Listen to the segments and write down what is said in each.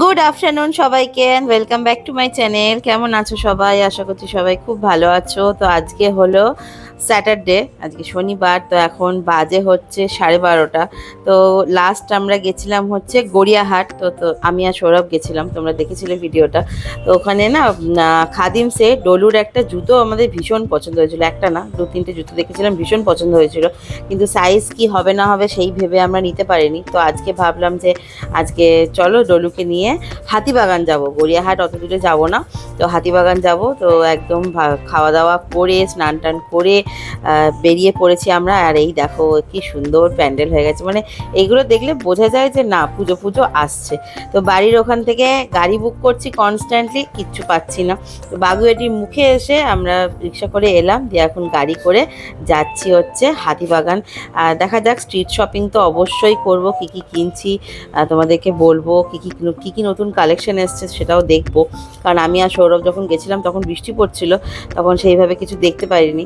Good afternoon সবাইকে welcome back to my channel কেমন আছো সবাই? আশা করছি সবাই খুব ভালো আছো। তো আজকে হলো স্যাটারডে, আজকে শনিবার, তো এখন বাজে হচ্ছে সাড়ে বারোটা। তো লাস্ট আমরা গেছিলাম হচ্ছে গড়িয়াহাট, তো তো আমি আর সৌরভ গেছিলাম, তোমরা দেখেছিলে ভিডিওটা। তো ওখানে না খাদিমসে ডলুর একটা জুতো আমাদের ভীষণ পছন্দ হয়েছিল, একটা না, দু তিনটে জুতো দেখেছিলাম, ভীষণ পছন্দ হয়েছিল। কিন্তু সাইজ কি হবে না হবে সেই ভেবে আমরা নিতে পারিনি। তো আজকে ভাবলাম যে, আজকে চলো ডলুকে নিয়ে হাতিবাগান যাব। গড়িয়াহাট অত দূরে যাব না, তো হাতিবাগান যাব। তো একদম খাওয়া দাওয়া করে, স্নান টান করে বেরিয়ে পড়েছি আমরা। আর এই দেখো কি সুন্দর প্যান্ডেল হয়ে গেছে। মানে এইগুলো দেখলে বোঝা যায় যে না, পুজো পুজো আসছে। তো বাড়ির ওখান থেকে গাড়ি বুক করছি কনস্ট্যান্টলি কিচ্ছু পাচ্ছি না। তো বাগুয়াটির মুখে এসে আমরা রিক্সা করে এলাম, দিয়ে এখন গাড়ি করে যাচ্ছি হচ্ছে হাতিবাগান। দেখা যাক স্ট্রিট শপিং তো অবশ্যই করব, কি কি কিনছি তোমাদেরকে বলব, কি কি কি কি নতুন কালেকশন এসছে সেটাও দেখব। কারণ আমি আর সৌরভ যখন গেছিলাম, তখন বৃষ্টি পড়ছিল, তখন সেইভাবে কিছু দেখতে পারিনি।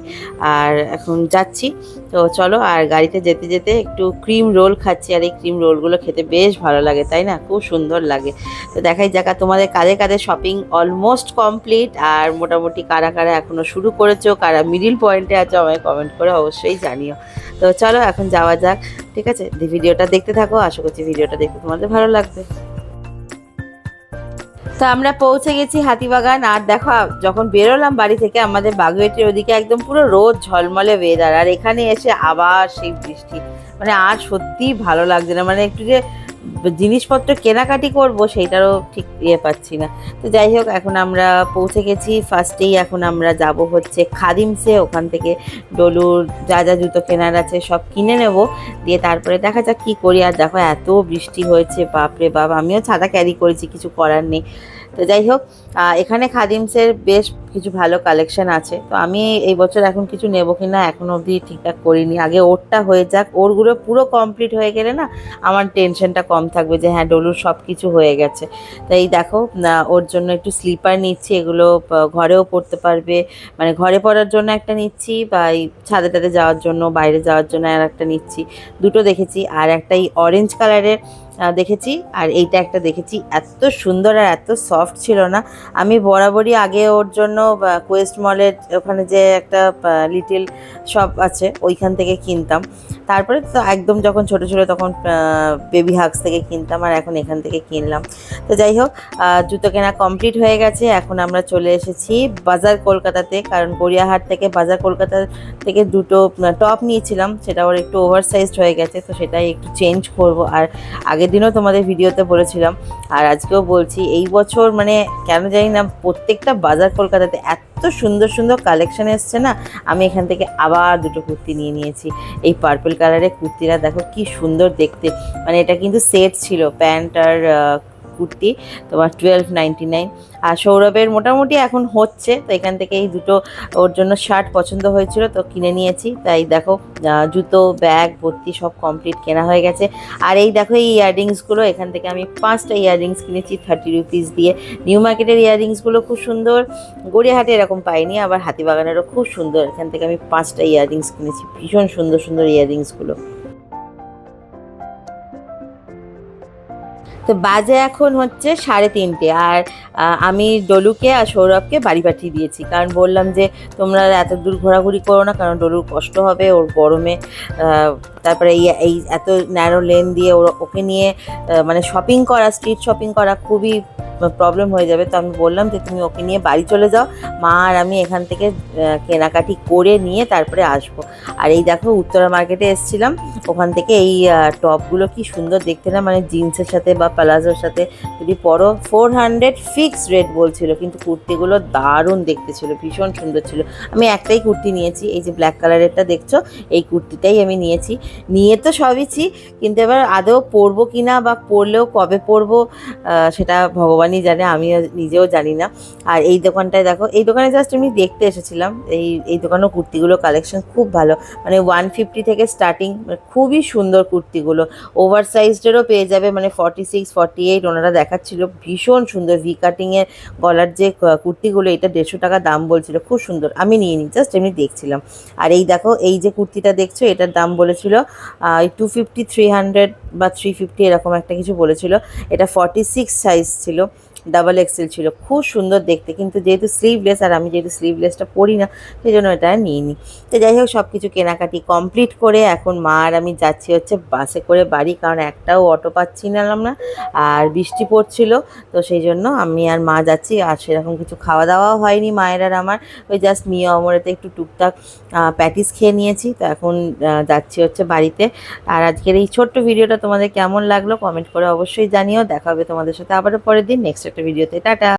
আর এখন যাচ্ছি। তো চলো, আর গাড়িতে যেতে যেতে একটু ক্রিম রোল খাচ্ছি। আর এই ক্রিম রোলগুলো খেতে বেশ ভালো লাগে, তাই না? খুব সুন্দর লাগে। তো দেখাই যাক তোমাদের কাদের কাদের শপিং অলমোস্ট কমপ্লিট আর মোটামুটি কারা কারা এখনও শুরু করেছ, কারা মিডিল পয়েন্টে আছো, আমায় কমেন্ট করে অবশ্যই জানিও। তো চলো, এখন যাওয়া যাক, ঠিক আছে? ভিডিওটা দেখতে থাকো, আশা করছি ভিডিওটা দেখতে তোমাদের ভালো লাগবে। তো আমরা পৌঁছে গেছি হাতিবাগান, আর দেখো, যখন বেরোলাম বাড়ি থেকে, আমাদের বাগুয়েটির ওদিকে একদম পুরো রোদ, ঝলমলে ওয়েদার আর এখানে এসে আবার সেই বৃষ্টি। মানে আর সত্যিই ভালো লাগছে না মানে একটু যে জিনিসপত্র কেনাকাটি করব, সেইটারও ঠিক ইয়ে পাচ্ছি না। তো যাই হোক, এখন আমরা পৌঁছে গেছি। ফার্স্টেই এখন আমরা যাব হচ্ছে খাদিমসে। ওখান থেকে ডলুর যা যা জুতো কেনার আছে সব কিনে নেব। দিয়ে তারপরে দেখা যাক কী করি। আর দেখো, এত বৃষ্টি হয়েছে, বাপরে বাপ। আমিও ছাদা ক্যারি করেছি, কিছু করার নেই। তো যাই হোক এখানে খাদিমসের বেশ কিছু ভালো কালেকশন আছে। তো আমি এই বছর এখন কিছু নেব কিনা এখন অবধি ঠিকঠাক করিনি। আগে ওরটা হয়ে যাক ওরগুলো পুরো কমপ্লিট হয়ে গেলে না আমার টেনশনটা কম থাকবে যে হ্যাঁ ডলুর সব কিছু হয়ে গেছে। তাই দেখো না, ওর জন্য একটু স্লিপার নিচ্ছি এগুলো ঘরেও পরতে পারবে। মানে ঘরে পরার জন্য একটা নিচ্ছি বা এই ছাদে টাদে যাওয়ার জন্য বাইরে যাওয়ার জন্য আর একটা নিচ্ছি। দুটো দেখেছি। আর একটা এই অরেঞ্জ কালারের দেখেছি। আর এইটা একটা দেখেছি। এত সুন্দর আর এত সফট ছিল না। আমি বরাবরই আগে ওর জন্য কোয়েস্ট মলের ওখানে যে একটা লিটিল শপ আছে, ওইখান থেকে কিনতাম। তারপরে তো একদম যখন ছোট ছিল তখন বেবি হাগস থেকে কিনতাম আর এখন এখান থেকে কিনলাম। তো যাই হোক জুতো কেনা কমপ্লিট হয়ে গেছে। এখন আমরা চলে এসেছি বাজার কলকাতাতে, কারণ গড়িয়াহাট থেকে বাজার কলকাতা থেকে দুটো টপ নিয়েছিলাম। সেটা ওর একটু ওভার সাইজড হয়ে গেছে, তো সেটাই একটু চেঞ্জ করব। আর আগের দিনও তোমাদের ভিডিওতে বলেছিলাম, আর আজকেও বলছি, এই বছর মানে কেন জানি না, প্রত্যেকটা বাজার কলকাতাতে এত সুন্দর সুন্দর কালেকশন এসছে না? আমি এখান থেকে আবার দুটো কুর্তি নিয়ে নিয়েছি। এই পার্পল কালারের কুর্তিটা দেখো কি সুন্দর দেখতে। মানে এটা কিন্তু সেট ছিল প্যান্ট আর কুর্তি, তোমার টুয়েলভ নাইন আর সৌরভের মোটামুটি এখন হচ্ছে, তো এখান থেকে এই দুটো ওর জন্য শার্ট পছন্দ হয়েছিল, তো কিনে নিয়েছি। তাই দেখো জুতো ব্যাগ ভর্তি সব কমপ্লিট কেনা হয়ে গেছে। আর এই দেখো, এই ইয়াররিংসগুলো এখান থেকে আমি পাঁচটা ইয়াররিংস কিনেছি থার্টি রুপিস দিয়ে। নিউ মার্কেটের ইয়াররিংসগুলো খুব সুন্দর, গড়িয়াহাটে এরকম পাইনি, আবার হাতিবাগানেরও খুব সুন্দর। এখান থেকে আমি পাঁচটা ইয়াররিংস কিনেছি, ভীষণ সুন্দর সুন্দর ইয়াররিংসগুলো তো বাজে এখন হচ্ছে সাড়ে তিনটে আর আমি ডলুকে আর সৌরভকে বাড়ি পাঠিয়ে দিয়েছি। কারণ বললাম যে, তোমরা এত দূর ঘোরাঘুরি করো না, কারণ ডলুর কষ্ট হবে, ওর গরমে তারপরে এই এই এত ন্যারো লেন দিয়ে ওর- ওকে নিয়ে মানে শপিং করা স্ট্রিট শপিং করা খুবই প্রবলেম হয়ে যাবে। তো আমি বললাম যে, তুমি ওকে নিয়ে বাড়ি চলে যাও, মা আর আমি এখান থেকে কেনাকাটি করে নিয়ে তারপরে আসব। আর এই দেখো, উত্তরা মার্কেটে এসেছিলাম। ওখান থেকে এই টপগুলো কি সুন্দর দেখতে না? মানে জিন্সের সাথে বা প্লাজোর সাথে যদি পরো ফোর হান্ড্রেড ফিক্স রেট বলছিল, কিন্তু কুর্তিগুলো দারুণ দেখতে ছিল, ভীষণ সুন্দর ছিল। আমি একটাই কুর্তি নিয়েছি, এই যে ব্ল্যাক কালারেরটা দেখছ, এই কুর্তিটাই আমি নিয়েছি। নিয়ে তো সবইছি কিন্তু এবার আদৌ পরবো কিনা বা পরলেও কবে পরবো সেটা ভগবানই জানে আমি নিজেও জানি না। আর এই দোকানটায় দেখো, এই দোকানে জাস্ট আমি দেখতে এসেছিলাম, এই এই দোকানেও কুর্তিগুলো কালেকশন খুব ভালো। মানে ওয়ান ফিফটি থেকে স্টার্টিং খুবই সুন্দর কুর্তিগুলো। ওভার সাইজডেরও পেয়ে যাবে মানে ফর্টি সিক্স ফর্টি এইট ওনারা দেখাচ্ছিল। ভীষণ সুন্দর ভি কাটিংয়ের গলার যে কুর্তিগুলো, এটা দেড়শো টাকা দাম বলছিল। খুব সুন্দর। আমি নিয়ে নিই জাস্ট এমনি দেখছিলাম। আর এই দেখো, এই যে কুর্তিটা দেখছ, এটার দাম বলেছিল টু ফিফটি থ্রি হান্ড্রেড বা থ্রি ফিফটি এরকম একটা কিছু বলেছিল। এটা ফর্টি সিক্স সাইজ ছিল। ডাবল এক্সেল ছিল। খুব সুন্দর দেখতে, কিন্তু যেহেতু স্লিভলেস আর আমি যেহেতু স্লিভলেসটা পরি না সেই জন্য এটা নিইনি। তো যাই হোক সব কিছু কেনাকাটি কমপ্লিট করে এখন মা আর আমি যাচ্ছি হচ্ছে বাসে করে বাড়ি, কারণ একটাও অটো পাচ্ছি না না আর বৃষ্টি পড়ছিল, তো সেই জন্য আমি আর মা যাচ্ছি, আর সেরকম কিছু খাওয়া দাওয়াও হয়নি মায়ের আর আমার। ওই জাস্ট মিয়া অমরেতে একটু টুকটাক প্যাটিস খেয়ে নিয়েছি, তো এখন যাচ্ছি হচ্ছে বাড়িতে। আর আজকের এই ছোট্ট ভিডিওটা তোমাদের কেমন লাগল কমেন্ট করে অবশ্যই জানিও। দেখা হবে তোমাদের সাথে আবারও পরের দিন নেক্সট একটা ভিডিওতে টাটা